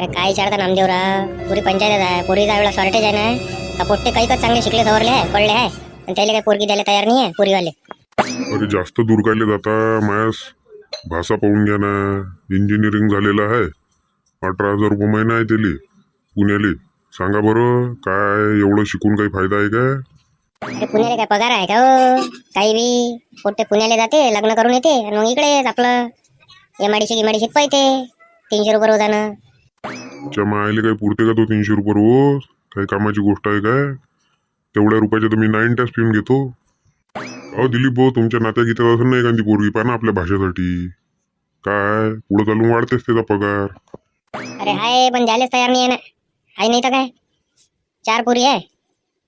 अरे काय विचारता नामदेवराव पुरी पंचायत आहे. पोरीचा एवढा शॉर्टेज आहे ना? का पोट्टे काही चांगले शिकले सवरले आहे पडले आहे? आणि त्याला काही पोरगी द्यायला तयार नाही आहे पुरीवाले? अरे जास्त दूर कायले जाता मायास? भाषा पाहून घ्या ना. इंजिनिअरिंग झालेलं आहे. अठरा हजार रुपये महिना आहे त्याले पुण्याले. सांगा बरं काय एवढं शिकून काही फायदा आहे का अरे पुण्याला काय पगार आहे का हो? काही बी. पोट्टे पुण्याला जाते लग्न करून येते आणि मग इकडेच आपलं. एमआयडीसी गिमाडीशीत पाहिजे तीनशे रुपये रोजानं. च्या मायले काही पुरते का तो तीनशे रुपये रोज? काही कामाची गोष्ट आहे काय? तेवढ्या रुपयाचे तर मी नाईन टॅक्स पिऊन घेतो. अहो दिलीप भाऊ तुमच्या नात्या गीतात असं नाही एखादी पोरगी पहा ना आपल्या भाषेसाठी. काय? पुढं चालून वाढतेच त्याचा पगार. अरे हाय पण द्यायलाच तयार नाही आहे ना. हाय नाही तर काय? चार पुरी आहे.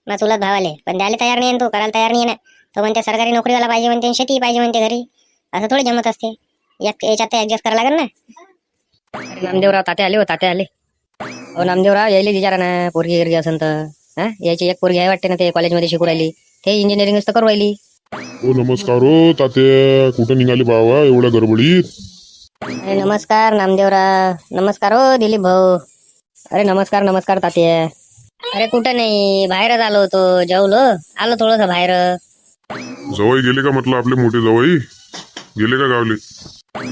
ना चुलत भावाले. पण द्यायला तयार नाही तो करायला तयार नाही आहे ना. तो म्हणते सरकारी नोकरीवाला पाहिजे म्हणते आणि शेती पाहिजे म्हणते घरी. असं थोडी जमत असते. एक याच्यात ऍडजस्ट करावं लागेल ना. अरे नामदेवराव ताते आले हो ताते आले. हो नामदेवराव यायले विचारा ना पोरगी गिरगी असन तर. हा? यायची एक पोरगी आहे वाटते ना ते कॉलेजमध्ये शिकू राहिली. ते इंजिनिअरिंग तर करू राहिली. हो नमस्कार हो तात्या. कुठं निघाले बाबा एवढ्या गडबडीत? अरे नमस्कार नामदेवराव. नमस्कार हो दिलीप भाऊ. अरे नमस्कार नमस्कार ताते अरे कुठं नाही? बाहेरच आलो होतो जेवलो. आलो थोडस बाहेर. जवळ गेले का म्हटलं आपले मोठे जवळ? गेले का गावले?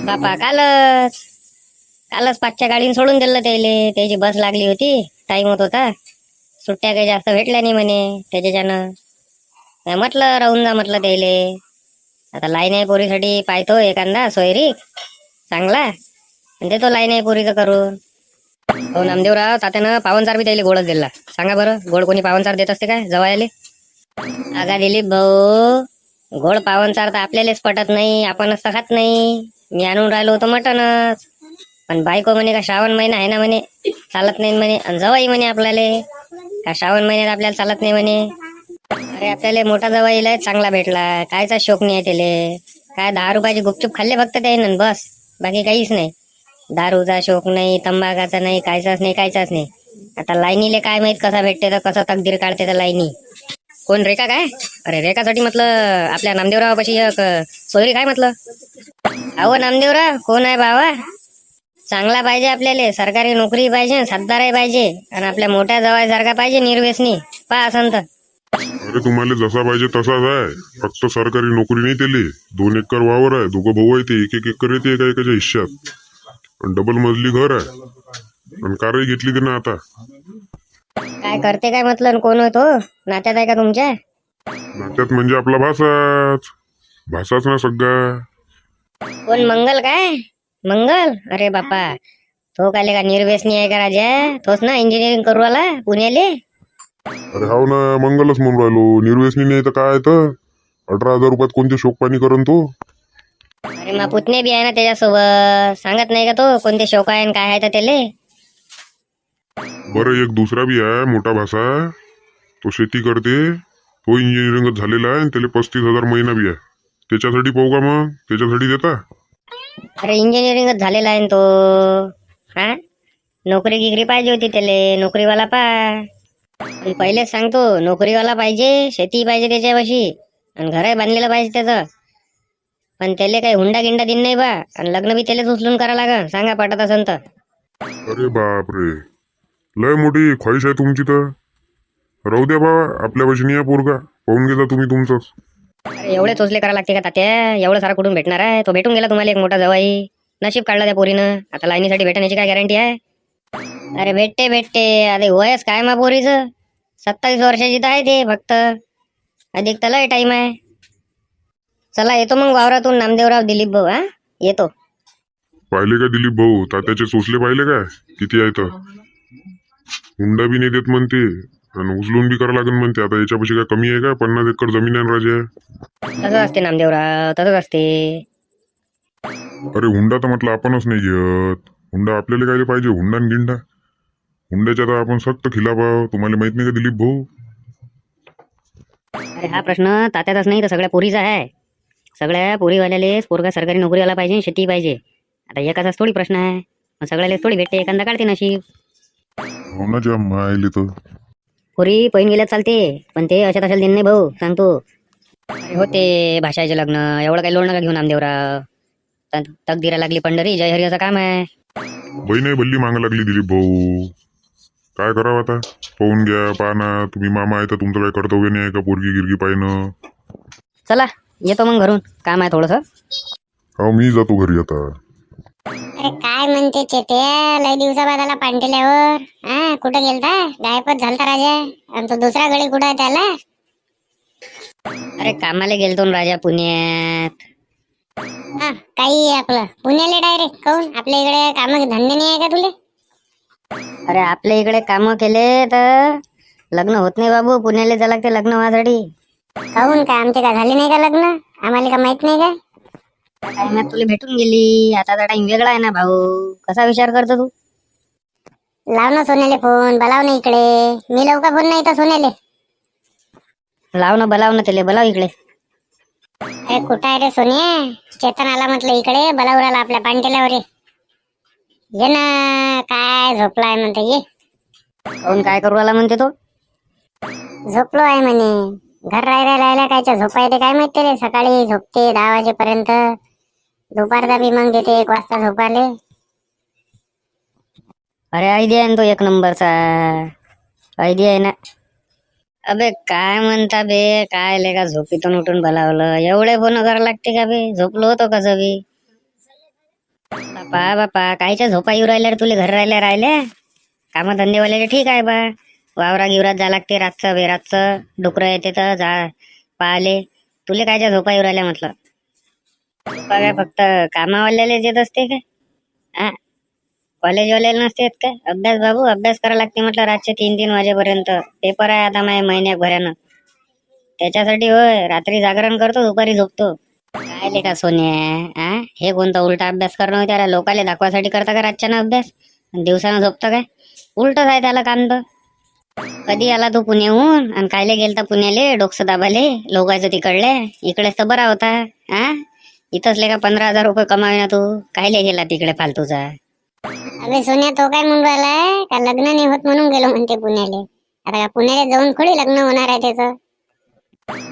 बापा कालच. कालच पाचच्या गाडीने सोडून दिलं त्याले. त्याची बस लागली होती. टाइम होत होता. सुट्ट्या काही जास्त भेटल्या नाही म्हणे. त्याच्याच्यानं. म्हटलं राहून जा म्हटलं त्याले. आता लाईन आहे पोरीसाठी. पाहतो एखादा सोयरी. चांगला. आणि देतो लाईन आहे पोरीचं करून. हो नामदेवराव तात्यानं पावनचार बी त्याला गोडच दिला. सांगा बरं गोड कोणी पावनचार देत असते काय? जवळ आले? अगा दिलीप भाऊ. गोड पावनचार तर आपल्यालाच पटत नाही. आपणच तर खात नाही. मी आणून राहिलो होतो मटनच. पण बायको म्हणे का श्रावण महिना आहे ना म्हणे चालत नाही म्हणे. आणि जवाई म्हणे आपल्याला का श्रावण महिन्यात आपल्याला चालत नाही म्हणे. अरे आपल्याला मोठा जवाईला चांगला भेटला. कायचा शोक नाही त्याले. काय दहा रुपयाची गुपचूप खाल्ले फक्त त्यानं बस. बाकी काहीच नाही. दारूचा शोक नाही तंबाखाचा नाही कायचाच नाही कायचाच नाही. आता लाईनीले काय माहीत कसा भेटते तर कसं तकदीर काढते तर लाईनी. कोण रेखा काय? अरे रेखासाठी म्हटलं आपल्या नामदेवरावापाशी एक सोयरी काय म्हटलं? अहो नामदेवराव कोण आहे बाबा चांगला पाहिजे आपल्याला सरकारी नोकरी पाहिजे सातबाराही पाहिजे आणि आपल्या मोठ्या जवळ पाहिजे निर्व्यसनी. पा असं तर अरे तुम्हाला जसा पाहिजे तसाच आहे. फक्त सरकारी नोकरी नाही त्याले. दोन एकर वावर आहे दोघं भाऊ आहे ते एक एक एकर येते एका एकाच्या हिश्श्यात. आणि डबल मजली घर आहे. आणि कारही घेतली त्यानं आता. काय करते काय म्हटलं कोण होतो नात्यात आहे का तुमच्या? नात्यात म्हणजे आपला भासाच. भासाच ना सगळा. कोण मंगल काय? मंगल? अरे बापा. तो काय का निर्व्यसनी आहे का राजा? तोच ना इंजिनिअरिंग करू आला पुण्याले? अरे हाव ना मंगलच म्हणून राहिलो. निर्व्यसनी नाही तर काय तर? अठरा हजार रुपयात कोणते शोक पाणी करण तो? अरे मग पुतणे बी आहे ना त्याच्यासोबत. सांगत नाही का तो कोणते शोक आहे आणि काय आहे तर त्याले? बरं एक दुसरा बी आहे मोठा भासा. तो शेती करते. तो इंजिनिअरिंगच झालेला आहे आणि त्याला पस्तीस हजार महिना बी आहे. त्याच्यासाठी पाहू का मग? त्याच्यासाठी देता? अरे इंजिनिअरिंगच झालेला आहे ना तो. हा? नोकरी गिकरी पाहिजे होती त्याले नोकरीवाला पा. पण पहिलेच सांगतो नोकरीवाला पाहिजे शेती पाहिजे त्याच्यापाशी आणि घर बांधलेलं पाहिजे त्याचं. पण त्याला काही हुंडा गिंडा दिन नाही बा आणि लग्न बी त्यालाच उचलून करा लागा सांगा पटत असन तर. अरे बापरे. लय मोठी ख्वाहिश आहे तुमची तर. राहू द्या बाबा आपल्या भाषेने या पोरगा पाहून घेता तुम्ही तुमचंच. अरे एवढे चोचले करा लागते का तात्या? एवढं सारा कुठून भेटणार आहे? तो भेटून गेला तुम्हाला एक मोठा जवाई नशीब काढला त्या पोरीनं. आता लाईनीसाठी भेटण्याची काय गॅरंटी आहे? अरे भेटते भेटते. अरे वयच काय मा पोरीचं? सत्तावीस वर्षाची तर आहे ते फक्त. अधिक त्याला टाइम आहे. चला येतो मग वावरातून. नामदेवराव दिलीप भाऊ हा? येतो. पाहिले का दिलीप भाऊ? तात्याचे चोचले पाहिले काय? किती आहे तर? हुंडा बी नाही देत म्हणते. आणि उचलून बी करा लागेल म्हणते. आता याच्यापाशी काय कमी आहे का पन्नास एकर जमीन आहे ना राजा. तसंच असते नामदेवराव तसंच असते. अरे हुंडा तर म्हटलं आपणच नाही घेत. हुंडा आपल्याला काय पाहिजे? हुंडा आणि गिंडा. हुंड्याच्या तर आपण सक्त खिलाफ आहोत. तुम्हाला माहीत नाही का दिलीप भाऊ? अरे हा प्रश्न तात्याचाच नाही तर सगळ्या पोरीचा आहे. सगळ्या पोरीवाल्यालेच पोरगा सरकारी नोकरीवाला पाहिजे शेती पाहिजे. आता एकाचाच थोडी प्रश्न आहे. मग सगळ्यालेच थोडी भेटते एखादा काढते नशीब. हो ना ज्या मायले तर. पोरी पहिन गेल्यात चालते. पण ते अशा तशाला दिन नाही भाऊ सांगतो होते भाषाचे लग्न? एवढं काही लोड नका घेऊन नामदेवराव त- तकदीरा लागली पंढरी जय हरी असं काम आहे. बहीण भल्ली मागा लागली दिलीप भाऊ. काय करावं आता? पाहून घ्या पहा ना. तुम्ही मामा आहे तर तुमचं काही कर्तव्य नाही आहे का पोरगी गिरगी पाहिनं चला येतो मग घरून. काम आहे थोडंसं. हो मी जातो घरी आता. अरे काय म्हणते चेत्या लय दिवसाबाद आला पांटेल्यावर हा कुठं गेलता? गायबच झालता राजा. आणि तो दुसरा गडी कुठं आहे त्याला? अरे कामाला गेलतो ना राजा पुण्यात. हा काही आपलं. पुण्याला डायरेक्ट काऊन आपल्या इकडे काम धंदे नाही आहे का तुले? अरे आपल्या इकडे काम केले तर लग्न होत नाही बाबू. पुण्याला जायला लागते लग्न व्हासाठी काऊन काय आमचे काय झाले नाही का लग्न? आम्हाला का माहीत नाही का? टाइमात तुला भेटून गेली. आताचा टाइम वेगळा आहे ना भाऊ. कसा विचार करतो तू? लाव ना सोन्याले फोन. बोलाव ना इकडे. मी लावू का फोन नाही तर सोन्याले? लाव ना बलाव ना त्याला. बलाव इकडे. अरे कुठं आहे रे सोन्या चेतन आला म्हटलं इकडे. बोलावर आला आपल्या पांटेल्यावर ये. ये ना. काय झोपलाय म्हणते ये. कोण काय करू आला म्हणते तो? झोपलो आहे म्हणे. घर राहिल्या राहिल्या कायच्या झोपा येते काय माहिती रे? सकाळी झोपते दहा वाजेपर्यंत. दुपारचा बी मग देते एक वाजता झोपाले अरे आयडिया आहे ना तो एक नंबरचा. आयडिया आहे ना. अबे काय म्हणता बे काय लेका झोपीतून उठून बोलावलं? एवढे फोन करायला लागते का बे? झोपलो होतो कसं बी बापा बापा कायच्या झोपा येऊ राहिल्या रे तुले? घर राहिल्या राहिल्या? काम धंदेवाल्याचे ठीक आहे बा. वावरा गिवरात जा लागते रातचं बे रातचं डुकरं येते तर जा पाहिले. तुले कायच्या झोपा येऊ राहिल्या म्हटलं? काय फक्त कामावाल्याला येत असते काय हा कॉलेजवाल्याला नसते येत काय अभ्यास बाबू अभ्यास करा लागते म्हटलं रातचे तीन तीन वाजेपर्यंत. पेपर आहे आता माझ्या महिन्याभरानं त्याच्यासाठी होय रात्री जागरण करतो दुपारी झोपतो. काय लेखा सोन्या? आ? हे कोणता उलटा अभ्यास करणं त्याला? लोकाला दाखवासाठी करता का रातच्यानं अभ्यास? आणि दिवसानं झोपतं काय? उलटच आहे त्याला कांद कधी आला तू पुण्याहून? आणि कायले गेलता पुण्याले? डोकसं दाबाले? लोकायचं तिकडले? इकडेच तर बरा होता. आ? इथंच लेका पंधरा हजार रुपये कमावे ना तू? कायले गेला तिकडे फालतूचा? अबे सोन्या तो काय म्हणून राहिलाय का लग्न नाही होत म्हणून गेलो म्हणते पुण्याले. आता का पुण्याला जाऊन थोडी लग्न होणार आहे त्याचं.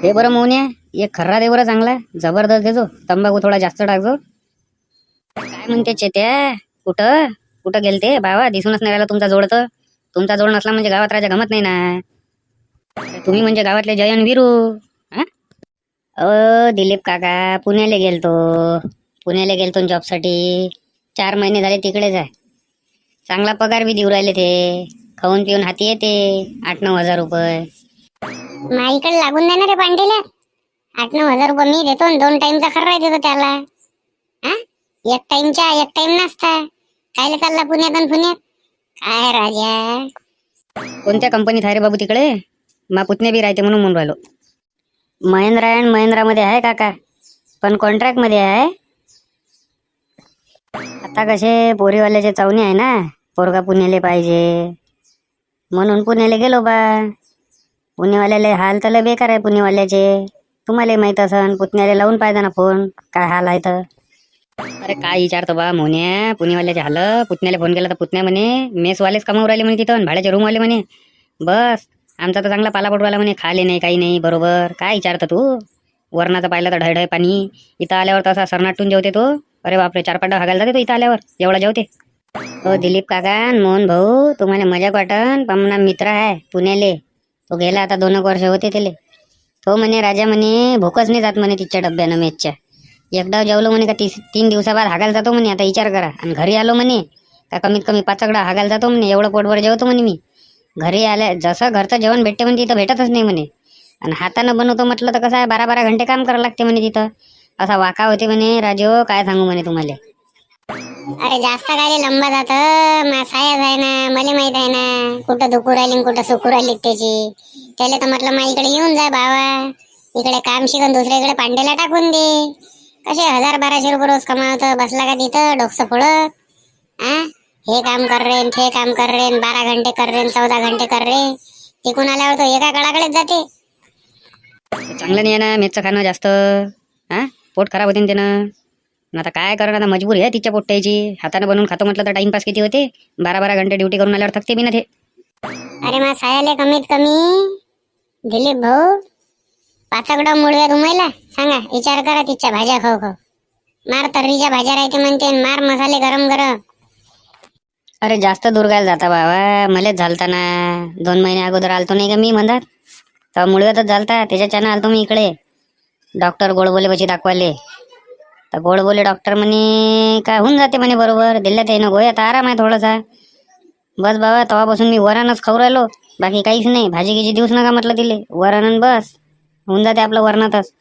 दे बरं मोन्या एक खर्रा दे बरं चांगला. जबरदस्त देजो तंबाखू थोडा जास्त टाकजो काय म्हणते चेत्या? कुठं? कुठं गेलते? बाबा दिसूनच नाही राहिला तुमचा जोड तर. तुमचा जोड नसला म्हणजे गावात राजा गमत नाही ना. अरे तुम्ही म्हणजे गावातले जयन वीरू. अ दिलीप काका पुण्याला गेलतो. पुण्याला गेलतो जॉबसाठी चार महिने झाले तिकडेच आहे. चांगला पगार बी देऊ राहिले ते. खाऊन पिऊन हाती येते. आठ नऊ हजार रुपये. माझ्याकडे लागून देणार रे पांडेल्या आठ नऊ हजार रुपये मी देतो आणि दोन टाइमचा खर्रा देतो त्याला. हा? एक टाइमचा एक टाइम नसता कायला चालला पुण्यात आणि पुण्यात? काय राजा? कोणत्या कंपनीत आहे रे बाबू तिकडे? मा पुतण्या बी राहते म्हणून म्हणून राहिलो. महिंद्रा अँड महिंद्रामध्ये आहे काका. पण कॉन्ट्रॅक्टमध्ये आहे. आता कसे पोरीवाल्याचे चावणी आहे ना? पोरगा पुण्याले पाहिजे. म्हणून पुण्याला गेलो बा. पुणेवाल्याला हाल तर लय बेकार आहे पुणेवाल्याचे. तुम्हाला माहीत असन पुतण्याला लावून पाहिजे ना फोन काय हाल आहे तर? अरे काय विचारतो बा मोन्या? पुणेवाल्याचे हाल पुतण्याला फोन केला तर पुतण्या म्हणे मेसवालेच कमावून राहिले म्हणे तिथं आणि भाड्याचे रूमवाले म्हणे. बस. आमचा तर चांगला पाला पडवाला म्हणे खाले नाही काही नाही बरोबर. काय विचारतो तू? वरणाचं पाहिलं तर ढळढळ पाणी. इथं आल्यावर तसा सरनाटून जेवते तो. अरे बापरे चार पाटा हागायला जाते तो इथं आल्यावर. एवढा जेवते. हो दिलीप काका मोहन भाऊ तुम्हाला मजाक वाटन पण माझा मित्र आहे पुण्याले. तो गेला आता दोन एक वर्ष होते त्याले. तो म्हणे राजा म्हणे भूकच नाही जात म्हणे तिच्या डब्यानं मेचच्या. एकदा जेवलो म्हणे का तीस तीन दिवसाबाद हागायला जातो म्हणे आता विचार करा. आणि घरी आलो म्हणे का कमीत कमी पाचकडा हागायला जातो म्हणे एवढं पोटभर जेवतो म्हणे मी. घरी आल्या जसं घरचं जेवण भेटते म्हणे तिथं भेटतच नाही म्हणे. आणि हातानं बनवतो म्हटलं तर कसं आहे बारा बारा घंटे काम करावं लागते म्हणे तिथं. असा वाका होते म्हणे राजो काय सांगू म्हणे तुम्हाला? अरे जास्त काय लंबा जात. सायाच आहे ना मला माहीत आहे ना कुठं दुखू राहिली कुठं सुखू राहिली त्याची. त्याला तर म्हटलं मा इकडे येऊन जा बावा इकडे काम शिकून दुसरीकडे पांडेला टाकून दे. कसे हजार बाराशे रुपये रोज कमावत बसला का तिथं डोकसं फोडत आ? हे काम कर रे न ते काम कर रे न बारा घंटे कर रे न चौदा घंटे कर रे तिकून आल्यावर तो एका कडाकडेच जाते. चांगलं नाही आहे ना मेचचं खाणं जास्त. हा? पोट खराब होते ना त्यानं. न आता काय करणार? आता मजबूरी आहे तिच्या पोट्ट्याची. हातानं बनवून खातो म्हटलं तर टाइमपास किती होते? बारा बारा घंटे ड्युटी करून आल्यावर थकते बी ना ते. अरे मग सायाले कमीत कमी. दिलीप भाऊ पाचकडा मुळव्या रुमायला सांगा विचार करा तिच्या भाज्या खाऊ खाऊ. मार तर्रीच्या भाज्या राहते म्हणते मार मसाले गरम गरम. अरे जास्त दूर गायला जाता बाबा. मलेच झालता ना दोन महिने अगोदर आलतो नाही का मी म्हणतात तेव्हा मुळव्यातच झालता. त्याच्याच्यानं आलतो मी इकडे. डॉक्टर गोडबोले पशी दाखवाले तर गोडबोले डॉक्टर म्हणे काय होऊन जाते म्हणे बरोबर? दिल्यात येणं गोया तर आराम आहे थोडासा. बस बाबा तेव्हापासून मी वरणच खाऊ राहिलो. बाकी काहीच नाही. भाजी गिजी देऊच नका म्हटलं तिले. वरण बस. होऊन जाते आपलं वरणातच